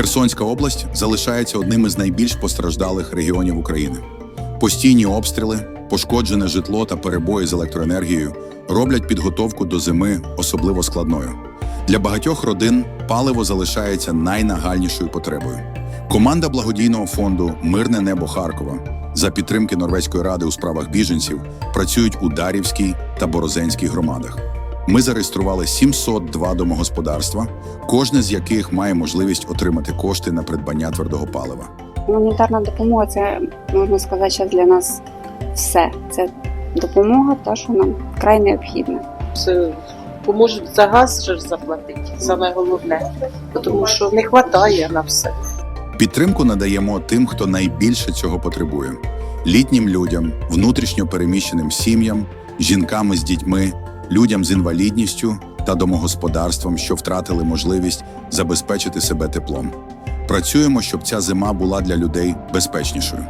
Херсонська область залишається одним із найбільш постраждалих регіонів України. Постійні обстріли, пошкоджене житло та перебої з електроенергією роблять підготовку до зими особливо складною. Для багатьох родин паливо залишається найнагальнішою потребою. Команда благодійного фонду Мирне небо Харкова за підтримки Норвезької ради у справах біженців працюють у Дарівській та Борозенській громадах. Ми зареєстрували 702 домогосподарства, кожне з яких має можливість отримати кошти на придбання твердого палива. Гуманітарна допомога це можна сказати зараз для нас все. Це допомога, та що нам вкрай необхідна. Це поможуть за газ ж заплатити, саме головне, тому що не вистачає на все. Підтримку надаємо тим, хто найбільше цього потребує: літнім людям, внутрішньо переміщеним сім'ям, жінкам з дітьми, людям з інвалідністю та домогосподарствам, що втратили можливість забезпечити себе теплом. Працюємо, щоб ця зима була для людей безпечнішою.